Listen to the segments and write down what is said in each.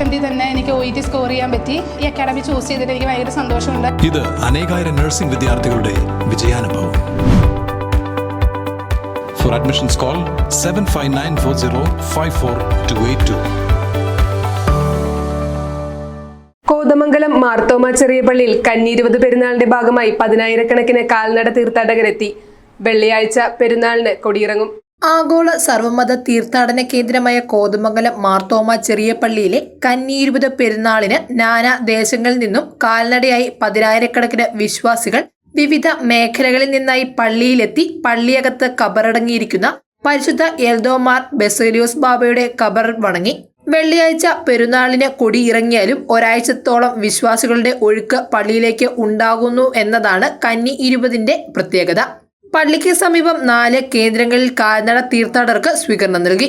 അറ്റംപ്റ്റിൽ തന്നെ എനിക്ക് O E T score ചെയ്യാൻ പറ്റി. ഈ അക്കാഡമി ചൂസ് ചെയ്തിട്ട് എനിക്ക് ഭയങ്കര സന്തോഷമുണ്ട്. ഇത് അനേകായിരം നഴ്സിംഗ് വിദ്യാർത്ഥികളുടെ വിജയാനുഭവം. For admissions call seven five nine four zero five four two eight two Kothamangalam Marthoma ചെറിയ പള്ളിയിൽ കന്നിരുപത് പെരുന്നാളിന്റെ ഭാഗമായി പതിനായിരക്കണക്കിന് കാൽനട തീർത്ഥാടകരെത്തി. വെള്ളിയാഴ്ച പെരുന്നാളിന് കൊടിയിറങ്ങും. ആഗോള സർവമത തീർത്ഥാടന കേന്ദ്രമായ കോതമംഗലം മാർത്തോമ ചെറിയ പള്ളിയിലെ കന്നിയിരുപത് പെരുന്നാളിന് നാനാ ദേശങ്ങളിൽ നിന്നും കാൽനടയായി പതിനായിരക്കണക്കിന് വിശ്വാസികൾ വിവിധ മേഖലകളിൽ നിന്നായി പള്ളിയിലെത്തി പള്ളിയകത്ത് കബറടങ്ങിയിരിക്കുന്ന പരിശുദ്ധ എൽദോമാർ ബെസേലിയോസ് ബാബയുടെ കബർ വണങ്ങി. വെള്ളിയാഴ്ച പെരുന്നാളിന് കൊടിയിറങ്ങിയാലും ഒരാഴ്ചത്തോളം വിശ്വാസികളുടെ ഒഴുക്ക് പള്ളിയിലേക്ക് ഉണ്ടാകുന്നു എന്നതാണ് കന്നി ഇരുപതിന്റെ പ്രത്യേകത. പള്ളിക്ക് സമീപം നാല് കേന്ദ്രങ്ങളിൽ കാൽനട തീർത്ഥാടകർക്ക് സ്വീകരണം നൽകി.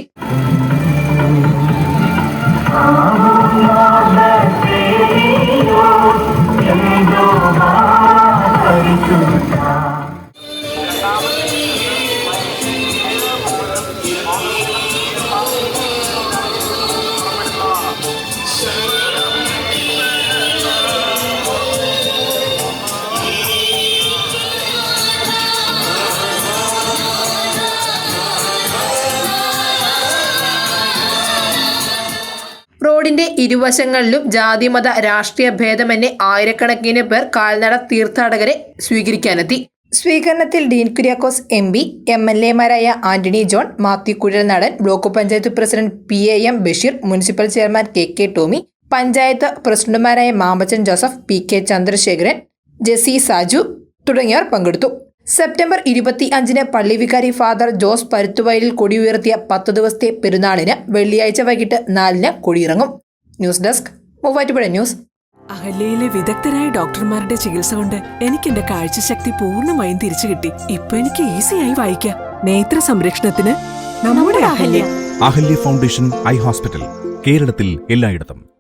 റോഡിന്റെ ഇരുവശങ്ങളിലും ജാതിമത രാഷ്ട്രീയ ഭേദമന്യേ ആയിരക്കണക്കിന് പേർ കാൽനട തീർത്ഥാടകരെ സ്വീകരിക്കാനെത്തി. സ്വീകരണത്തിൽ Dean Kuriakose M P M L എമാരായ Antony John Mathew Kuzhalnadan block panchayat president P A M Basheer municipal chairman K K Tomy panchayat പ്രസിഡന്റുമാരായ മാമ്പച്ചൻ ജോസഫ് പി കെ ചന്ദ്രശേഖരൻ ജെസി സാജു തുടങ്ങിയവർ പങ്കെടുത്തു. സെപ്റ്റംബർ ഇരുപത്തി അഞ്ചിന് പള്ളിവികാരി ഫാദർ ജോസ് പരുത്തുവയലിൽ കൊടിയുയർത്തിയ പത്ത് ദിവസത്തെ പെരുന്നാളിന് വെള്ളിയാഴ്ച വൈകിട്ട് നാലിന് കൊടിയിറങ്ങും. News desk Muvattupuzha news. അഹല്യയിലെ വിദഗ്ധരായ ഡോക്ടർമാരുടെ ചികിത്സ കൊണ്ട് എനിക്ക് എന്റെ കാഴ്ചശക്തി പൂർണമായും തിരിച്ചു കിട്ടി. ഇപ്പൊ എനിക്ക് ഈസിയായി വായിക്കാം. നേത്ര സംരക്ഷണത്തിന് നമ്മുടെ Ahalya. Ahalya foundation eye hospital കേരളത്തിൽ എല്ലായിടത്തും.